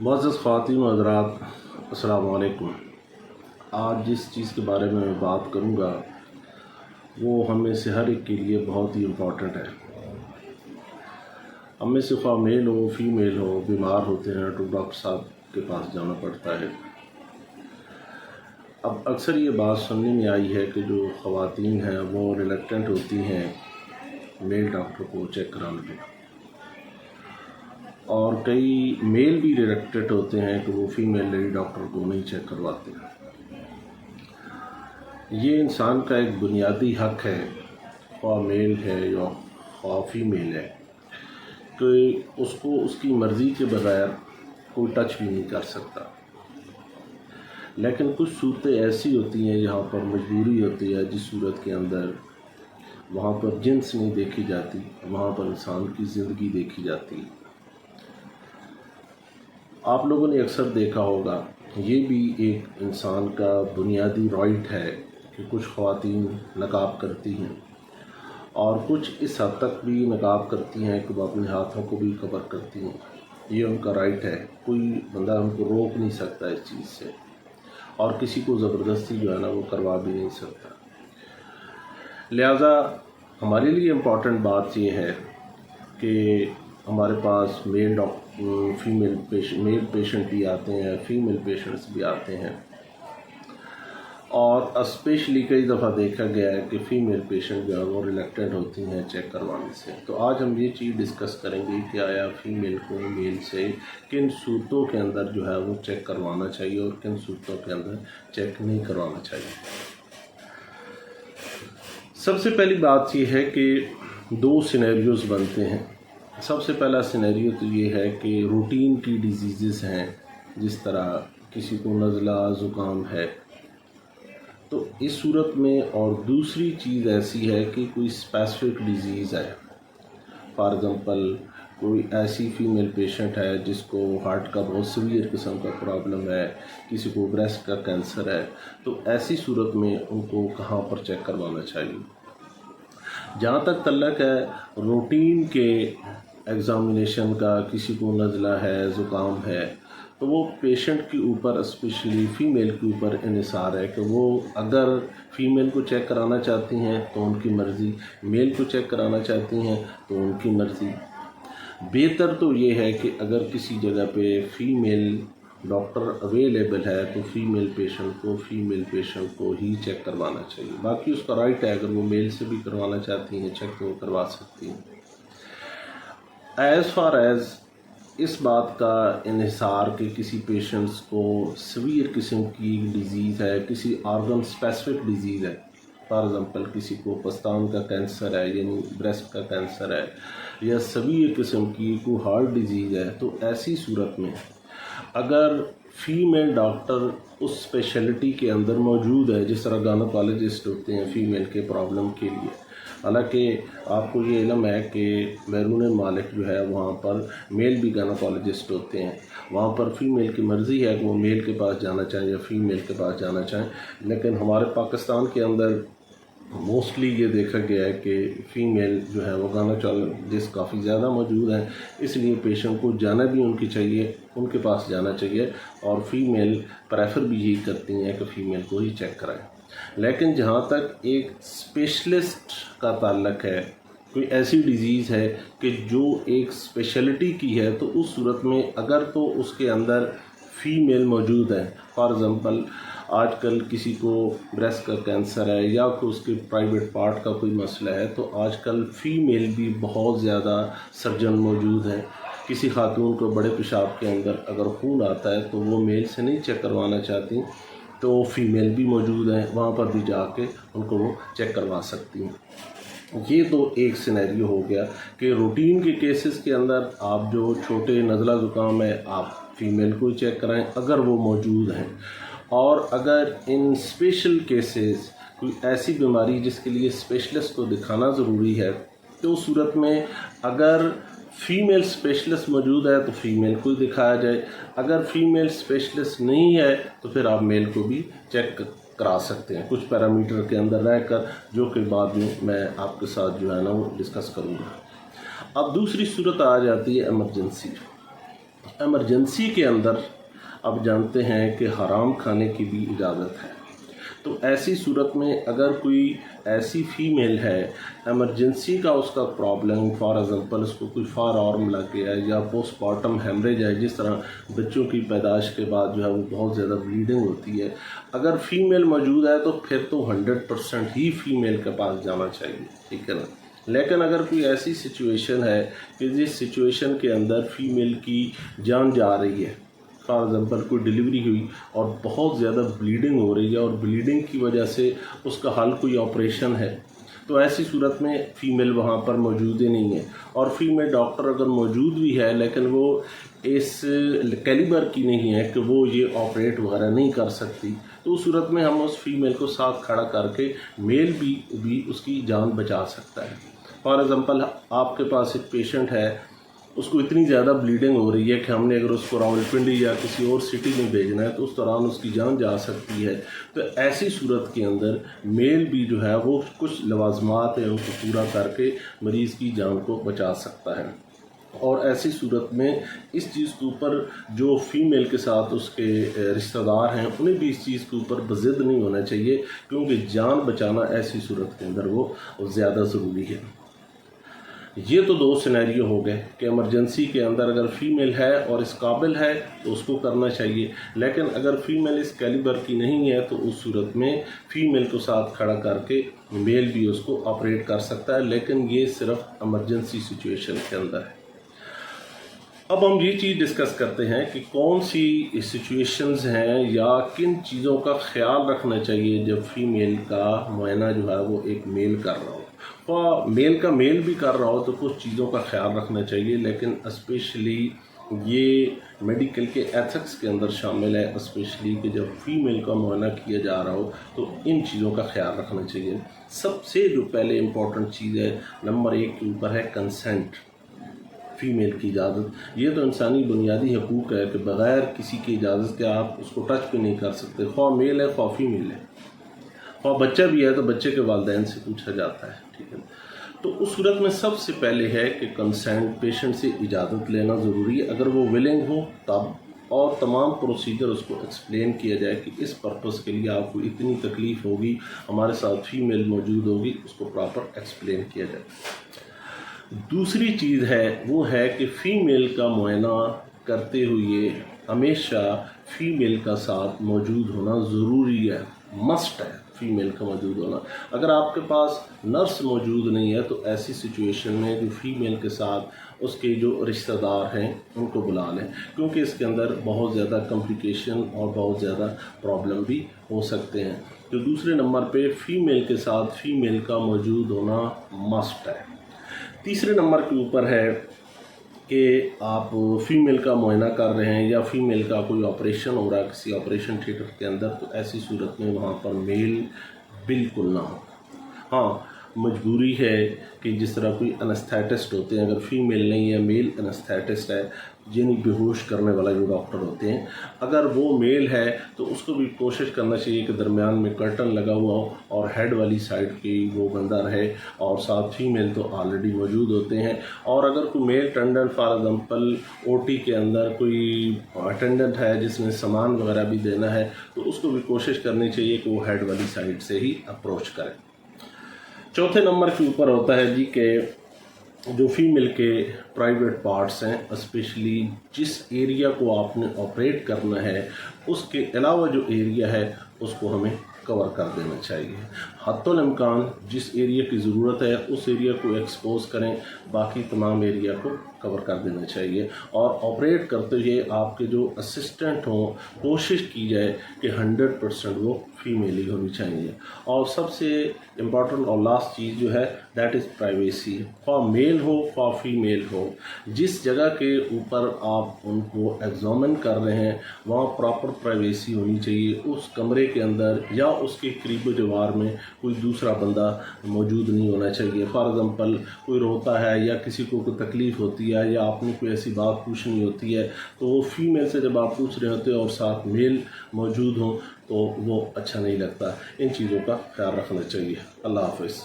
معزز خواتین و حضرات، السلام علیکم۔ آج جس چیز کے بارے میں میں بات کروں گا، وہ ہم میں سے ہر ایک کے لیے بہت ہی امپورٹنٹ ہے۔ ہم میں سے خواہ میل ہو فیمیل ہو، بیمار ہوتے ہیں، تو ڈاکٹر صاحب کے پاس جانا پڑتا ہے۔ اب اکثر یہ بات سننے میں آئی ہے کہ جو خواتین ہیں، وہ ریلیکٹنٹ ہوتی ہیں میل ڈاکٹر کو چیک کرانے میں اور کئی میل بھی ریلیکٹڈ ہوتے ہیں کہ وہ فیمیل لیڈی ڈاکٹر کو نہیں چیک کرواتے یہ انسان کا ایک بنیادی حق ہے، خواہ میل ہے یا خواہ فیمیل ہے، کہ اس کو اس کی مرضی کے بغیر کوئی ٹچ بھی نہیں کر سکتا۔ لیکن کچھ صورتیں ایسی ہوتی ہیں جہاں پر مجبوری ہوتی ہے، جس صورت کے اندر وہاں پر جنس نہیں دیکھی جاتی، وہاں پر انسان کی زندگی دیکھی جاتی۔ آپ لوگوں نے اکثر دیکھا ہوگا، یہ بھی ایک انسان کا بنیادی رائٹ ہے کہ کچھ خواتین نقاب کرتی ہیں۔ اور کچھ اس حد تک بھی نقاب کرتی ہیں کہ وہ اپنے ہاتھوں کو بھی کور کرتی ہیں۔ یہ ان کا رائٹ ہے۔ کوئی بندہ ان کو روک نہیں سکتا اس چیز سے۔ اور کسی کو زبردستی جو ہے نا وہ کروا بھی نہیں سکتا۔ لہٰذا ہمارے لیے امپورٹنٹ بات یہ ہے کہ ہمارے پاس male doctor female patient male patient بھی آتے ہیں فیمیل پیشنٹس بھی آتے ہیں. اور اسپیشلی کئی دفعہ دیکھا گیا ہے کہ فیمیل پیشنٹ جو ہے وہ ریلیکٹڈ ہوتی ہیں چیک کروانے سے. تو آج ہم یہ چیز ڈسکس کریں گے کہ آیا فیمیل کو میل سے کن صورتوں کے اندر جو ہے وہ چیک کروانا چاہیے اور کن صورتوں کے اندر چیک نہیں کروانا چاہیے. سب سے پہلی بات یہ ہے کہ دو سینیریوز بنتے ہیں. سب سے پہلا سینیریو تو یہ ہے کہ روٹین کی ڈیزیزز ہیں، جس طرح کسی کو نزلہ، زکام ہے۔ تو اس صورت میں اور دوسری چیز ایسی ہے کہ کوئی اسپیسیفک ڈیزیز ہے۔ فار ایگزامپل کوئی ایسی فیمیل پیشنٹ ہے جس کو ہارٹ کا بہت سویئر قسم کا پرابلم ہے، کسی کو بریسٹ کا کینسر ہے۔ تو ایسی صورت میں ان کو کہاں پر چیک کروانا چاہیے؟ جہاں تک تعلق ہے روٹین کے ایگزامینیشن کا کسی کو نزلہ ہے، زکام ہے، تو وہ پیشنٹ کے اوپر اسپیشلی فیمیل کے اوپر انحصار ہے کہ وہ اگر فیمیل کو چیک کرانا چاہتی ہیں تو ان کی مرضی میل کو چیک کرانا چاہتی ہیں تو ان کی مرضی۔ بہتر تو یہ ہے کہ اگر کسی جگہ پہ فیمیل ڈاکٹر اویلیبل ہے تو فیمیل پیشنٹ کو فیمیل پیشنٹ کو ہی چیک کروانا چاہیے۔ باقی اس کا رائٹ ہے، اگر وہ میل سے بھی کروانا چاہتی ہیں چیک تو وہ کروا سکتی ہیں۔ ایز فار ایز اس بات کا انحصار کہ کسی پیشنٹس کو سویر قسم کی ڈیزیز ہے، کسی آرگن اسپیسفک ڈیزیز ہے فار ایگزامپل کسی کو پستان کا کینسر ہے یعنی بریسٹ کا کینسر ہے، یا سویر قسم کی کوئی ہارٹ ڈیزیز ہے، تو ایسی صورت میں اگر فیمیل ڈاکٹر اس اسپیشلٹی کے اندر موجود ہے، جس طرح گانوکالوجسٹ ہوتے ہیں فیمیل کے پرابلم کے لیے حالانکہ آپ کو یہ علم ہے کہ بیرون مالک جو ہے وہاں پر میل بھی گانوکالوجسٹ ہوتے ہیں۔ وہاں پر فیمیل کی مرضی ہے کہ وہ میل کے پاس جانا چاہیں یا فیمیل کے پاس جانا چاہیں، لیکن ہمارے پاکستان کے اندر موسٹلی یہ دیکھا گیا ہے کہ فیمیل جو ہے وہ گانا جس کافی زیادہ موجود ہیں، اس لیے پیشنٹ کو جانا بھی ان کی چاہیے، ان کے پاس جانا چاہیے اور فیمیل پریفر بھی یہی کرتی ہیں کہ فیمیل کو ہی چیک کرائیں۔ لیکن جہاں تک ایک اسپیشلسٹ کا تعلق ہے، کوئی ایسی ڈیزیز ہے کہ جو ایک اسپیشلٹی کی ہے، تو اس صورت میں اگر تو اس کے اندر فیمیل موجود ہے۔ فار ایگزامپل آج کل کسی کو بریسٹ کا کینسر ہے یا کوئی اس کے پرائیویٹ پارٹ کا کوئی مسئلہ ہے، تو آج کل فیمیل بھی بہت زیادہ سرجن موجود ہیں۔ کسی خاتون کو بڑے پیشاب کے اندر اگر خون آتا ہے، تو وہ میل سے نہیں چیک کروانا چاہتی۔ تو فیمیل بھی موجود ہیں، وہاں پر بھی جا کے ان کو وہ چیک کروا سکتی ہیں۔ یہ تو ایک سینیریو ہو گیا کہ روٹین کے کیسز کے اندر آپ جو چھوٹے نزلہ زکام ہے آپ فیمیل کو چیک کرائیں اگر وہ موجود ہیں۔ اور اگر ان اسپیشل کیسز کوئی ایسی بیماری جس کے لیے اسپیشلسٹ کو دکھانا ضروری ہے، تو صورت میں اگر فیمیل اسپیشلسٹ موجود ہے تو فیمیل کو ہی دکھایا جائے۔ اگر فیمیل اسپیشلسٹ نہیں ہے تو پھر آپ میل کو بھی چیک کرا سکتے ہیں۔ کچھ پیرامیٹر کے اندر رہ کر، جو کہ بعد میں میں آپ کے ساتھ جو ہے نا وہ ڈسکس کروں گا۔ اب دوسری صورت آ جاتی ہے ایمرجنسی ایمرجنسی کے اندر اب جانتے ہیں کہ حرام کھانے کی بھی اجازت ہے۔ تو ایسی صورت میں اگر کوئی ایسی فیمیل ہے ایمرجنسی کا اس کا پرابلم فار ایگزامپل اس کو کوئی فار آرم لگ گیا ہے یا پوسٹ پارٹم ہیمریج ہے، جس طرح بچوں کی پیدائش کے بعد جو ہے وہ بہت زیادہ بلیڈنگ ہوتی ہے۔ اگر فیمیل موجود ہے تو پھر تو ہنڈریڈ پرسینٹ ہی فیمیل کے پاس جانا چاہیے، ٹھیک ہے نا؟ لیکن اگر کوئی ایسی سچویشن ہے کہ جس سچویشن کے اندر فیمیل کی جان جا رہی ہے فار ایگزامپل کوئی ڈلیوری ہوئی اور بہت زیادہ بلیڈنگ ہو رہی ہے اور بلیڈنگ کی وجہ سے اس کا حل کوئی آپریشن ہے۔ تو ایسی صورت میں فیمیل وہاں پر موجود ہی نہیں ہے۔ اور فیمیل ڈاکٹر اگر موجود بھی ہے، لیکن وہ اس کیلیبر کی نہیں ہے کہ وہ یہ آپریٹ وغیرہ نہیں کر سکتی۔ تو اس صورت میں ہم اس فیمیل کو ساتھ کھڑا کر کے میل بھی بھی اس کی جان بچا سکتا ہے۔ فار ایگزامپل آپ کے پاس ایک پیشنٹ ہے اس کو اتنی زیادہ بلیڈنگ ہو رہی ہے کہ ہم نے اگر اس کو راول پنڈی یا کسی اور سٹی میں بھیجنا ہے تو اس دوران اس کی جان جا سکتی ہے۔ تو ایسی صورت کے اندر میل بھی جو ہے وہ کچھ لوازمات ہیں ان کو پورا کر کے مریض کی جان کو بچا سکتا ہے۔ اور ایسی صورت میں اس چیز کے اوپر جو فیمیل کے ساتھ اس کے رشتہ دار ہیں، انہیں بھی اس چیز کے اوپر بزد نہیں ہونا چاہیے کیونکہ جان بچانا ایسی صورت کے اندر وہ زیادہ ضروری ہے۔ یہ تو دو سینیریو ہو گئے کہ ایمرجنسی کے اندر اگر فیمیل ہے اور اس قابل ہے تو اس کو کرنا چاہیے۔ لیکن اگر فیمیل اس کیلیبر کی نہیں ہے تو اس صورت میں فیمیل کو ساتھ کھڑا کر کے میل بھی اس کو آپریٹ کر سکتا ہے، لیکن یہ صرف ایمرجنسی سچویشن کے اندر ہے۔ اب ہم یہ چیز ڈسکس کرتے ہیں کہ کون سی سچویشنز ہیں یا کن چیزوں کا خیال رکھنا چاہیے جب فیمیل کا معائنہ جو ہے وہ ایک میل کر رہا ہو۔ میل کا میل بھی کر رہا ہو تو کچھ چیزوں کا خیال رکھنا چاہیے، لیکن اسپیشلی یہ میڈیکل کے ایتھکس کے اندر شامل ہے اسپیشلی کہ جب فیمیل کا معائنہ کیا جا رہا ہو تو ان چیزوں کا خیال رکھنا چاہیے۔ سب سے جو پہلے امپورٹنٹ چیز ہے، نمبر ایک کے اوپر ہے کنسنٹ فیمیل کی اجازت۔ یہ تو انسانی بنیادی حقوق ہے کہ بغیر کسی کی اجازت کے آپ اس کو ٹچ بھی نہیں کر سکتے۔ خواہ میل ہے، خواہ فیمیل ہے۔ اور بچہ بھی ہے تو بچے کے والدین سے پوچھا جاتا ہے۔ ٹھیک ہے۔ تو اس صورت میں سب سے پہلے ہے کہ کنسینٹ پیشنٹ سے اجازت لینا ضروری ہے۔ اگر وہ ولنگ ہو، تب اور تمام پروسیجر اس کو ایکسپلین کیا جائے کہ اس پرپس کے لیے آپ کو اتنی تکلیف ہوگی، ہمارے ساتھ فیمیل موجود ہوگی، اس کو پراپر ایکسپلین کیا جائے۔ دوسری چیز ہے، وہ ہے کہ فیمیل کا معائنہ کرتے ہوئے ہمیشہ فیمیل کا ساتھ موجود ہونا ضروری ہے مسٹ ہے۔ فیمیل کا موجود ہونا۔ اگر آپ کے پاس نرس موجود نہیں ہے تو ایسی سچویشن میں جو فیمیل کے ساتھ اس کے جو رشتہ دار ہیں، ان کو بلا لیں۔ کیونکہ اس کے اندر بہت زیادہ کمپلیکیشن اور بہت زیادہ پرابلم بھی ہو سکتے ہیں۔ تو دوسرے نمبر پہ فیمیل کے ساتھ فیمیل کا موجود ہونا مسٹ ہے۔ تیسرے نمبر کے اوپر ہے کہ آپ فیمیل کا معائنہ کر رہے ہیں یا فیمیل کا کوئی آپریشن ہو رہا ہے کسی آپریشن تھیٹر کے اندر، تو ایسی صورت میں وہاں پر میل بالکل نہ ہو۔ ہاں مجبوری ہے کہ جس طرح کوئی انستھیٹسٹ ہوتے ہیں، اگر فیمیل نہیں ہے، میل انستھیٹسٹ ہے یعنی بے ہوش کرنے والا جو ڈاکٹر ہوتے ہیں، اگر وہ میل ہے تو اس کو بھی کوشش کرنا چاہیے کہ درمیان میں کرٹن لگا ہوا ہو اور ہیڈ والی سائڈ کی وہ بندہ رہے اور ساتھ فیمیل تو آلریڈی موجود ہوتے ہیں۔ اور اگر کوئی male attendant for example O T کے اندر کوئی اٹینڈنٹ ہے جس نے سامان وغیرہ بھی دینا ہے تو اس کو بھی کوشش کرنی چاہیے کہ وہ ہیڈ والی سائڈ سے ہی اپروچ کرے۔ چوتھے نمبر کے اوپر ہوتا ہے جی کہ جو فیمل کے پرائیویٹ پارٹس ہیں اسپیشلی جس ایریا کو آپ نے آپریٹ کرنا ہے، اس کے علاوہ جو ایریا ہے، اس کو ہمیں کور کر دینا چاہیے۔ حت الامکان جس ایریا کی ضرورت ہے، اس ایریا کو ایکسپوز کریں۔ باقی تمام ایریا کو کور کر دینا چاہیے۔ اور آپریٹ کرتے ہوئے آپ کے جو اسسٹنٹ ہوں، کوشش کی جائے کہ ہنڈریڈ پرسینٹ وہ فیمیل ہی ہونی چاہیے۔ اور سب سے امپورٹنٹ اور لاسٹ چیز جو ہے دیٹ از پرائیویسی خواہ میل ہو، خواہ فیمیل ہو۔ جس جگہ کے اوپر آپ ان کو ایگزامن کر رہے ہیں، وہاں پراپر پرائیویسی ہونی چاہیے۔ اس کمرے کے اندر یا اس کے قریب و جوار میں کوئی دوسرا بندہ موجود نہیں ہونا چاہیے۔ فار ایگزامپل کوئی روتا ہے یا کسی کو کوئی تکلیف ہوتی ہے یا آپ نے کوئی ایسی بات پوچھنی ہوتی ہے، تو وہ فیمیل سے جب آپ پوچھ رہے ہوتے ہیں اور ساتھ میل موجود ہوں، تو وہ اچھا نہیں لگتا۔ ان چیزوں کا خیال رکھنا چاہیے۔ اللہ حافظ۔